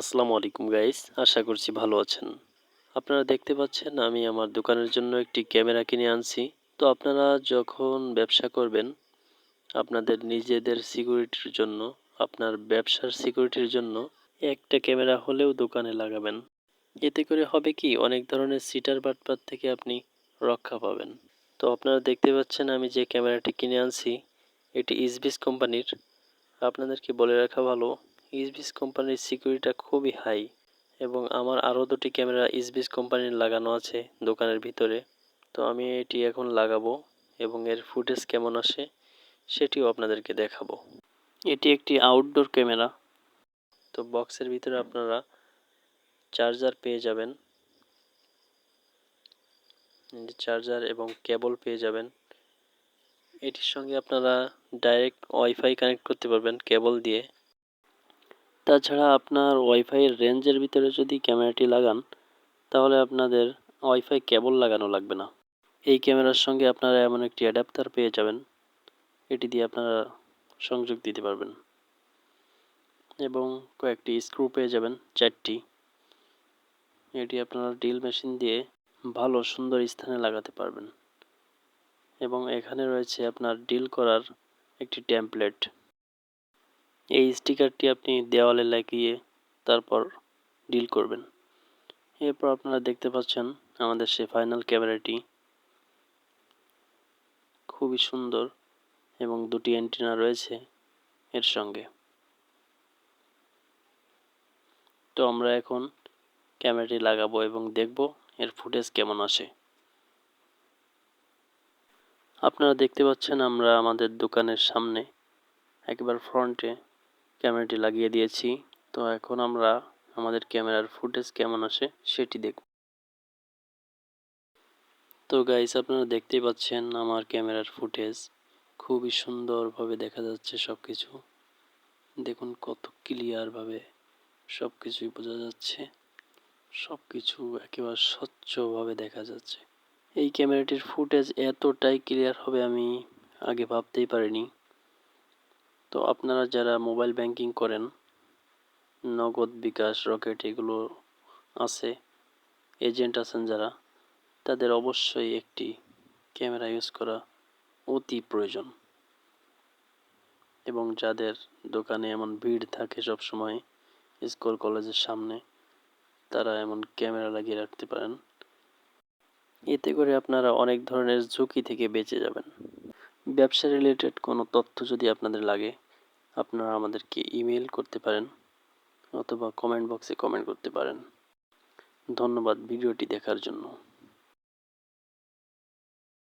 আসসালামু আলাইকুম গাইস আশা করছি ভালো আছেন। আপনারা দেখতে পাচ্ছেন আমি আমার দোকানের জন্য একটি ক্যামেরা কিনে আনছি। তো আপনারা যখন ব্যবসা করবেন, আপনাদের নিজেদের সিকিউরিটির জন্য, আপনার ব্যবসার সিকিউরিটির জন্য একটা ক্যামেরা হলেও দোকানে লাগাবেন। এতে করে হবে কি, অনেক ধরনের সিটার বাটপাত থেকে আপনি রক্ষা পাবেন। তো আপনারা দেখতে পাচ্ছেন আমি যে ক্যামেরাটি কিনে আনছি, এটি ইসবিস কোম্পানির। আপনাদেরকে বলে রাখা ভালো ইসবিস কোম্পানির সিকিউরিটিটা খুবই হাই এবং আমার আরও দুটি ক্যামেরা ইসবিস কোম্পানির লাগানো আছে দোকানের ভিতরে। তো আমি এটি এখন লাগাবো এবং এর ফুটেজ কেমন আসে সেটিও আপনাদেরকে দেখাবো। এটি একটি আউটডোর ক্যামেরা। তো বক্সের ভিতরে আপনারা চার্জার পেয়ে যাবেন। চার্জার এবং কেবল পেয়ে যাবেন। এটির সঙ্গে আপনারা ডাইরেক্ট ওয়াইফাই কানেক্ট করতে পারবেন কেবল দিয়ে। তাছাড়া আপনার ওয়াইফাইয়ের রেঞ্জের ভিতরে যদি ক্যামেরাটি লাগান, তাহলে আপনাদের ওয়াইফাই কেবল লাগানো লাগবে না। এই ক্যামেরার সঙ্গে আপনারা এমন একটি অ্যাডাপ্টার পেয়ে যাবেন। এটি দিয়ে আপনারা সংযোগ দিতে পারবেন। এবং কয়েকটি স্ক্রু পেয়ে যাবেন, চারটি। এটি আপনারা ড্রিল মেশিন দিয়ে ভালো, সুন্দর স্থানে লাগাতে পারবেন। এবং এখানে রয়েছে আপনার ডিল করার একটি ট্যাম্পলেট এই স্টিকারটি আপনি দেওয়ালে লাগিয়ে তারপর ডিল করবেন। এরপর আপনারা দেখতে পাচ্ছেন আমাদের সে ফাইনাল ক্যামেরাটি খুবই সুন্দর এবং দুটি অ্যান্টিনা রয়েছে এর সঙ্গে। তো আমরা এখন ক্যামেরাটি লাগাবো এবং দেখব এর ফুটেজ কেমন আসে। আপনারা দেখতে পাচ্ছেন আমরা আমাদের দোকানের সামনে একবার ফ্রন্টে ক্যামেরাটি লাগিয়ে দিয়েছি। তো এখন আমরা আমাদের ক্যামেরার ফুটেজ কেমন আসে সেটি দেখব। তো গাইস আপনারা দেখতেই পাচ্ছেন আমার ক্যামেরার ফুটেজ। খুবই সুন্দরভাবে দেখা যাচ্ছে সব কিছু দেখুন কত ক্লিয়ারভাবে সব কিছুই বোঝা যাচ্ছে। সব কিছু একেবারে স্বচ্ছভাবে দেখা যাচ্ছে। এই ক্যামেরাটির ফুটেজ এতটাই ক্লিয়ার হবে আমি আগে ভাবতেই পারিনি। তো আপনারা যারা মোবাইল ব্যাংকিং করেন, নগদ বিকাশ, রকেট এগুলো আছে, এজেন্ট আছেন যারা, তাদের অবশ্যই একটি ক্যামেরা ইউজ করা অতি প্রয়োজন। এবং যাদের দোকানে এমন ভিড় থাকে সব সময় স্কুল কলেজের সামনে, তারা এমন ক্যামেরা লাগিয়ে রাখতে পারেন। এতে করে আপনারা অনেক ধরনের ঝুঁকি থেকে বেঁচে যাবেন। ব্যবসা রিলেটেড কোনো তথ্য যদি আপনাদের লাগে, আপনারা আমাদেরকে ইমেল করতে পারেন অথবা কমেন্ট বক্সে কমেন্ট করতে পারেন। ধন্যবাদ ভিডিওটি দেখার জন্য।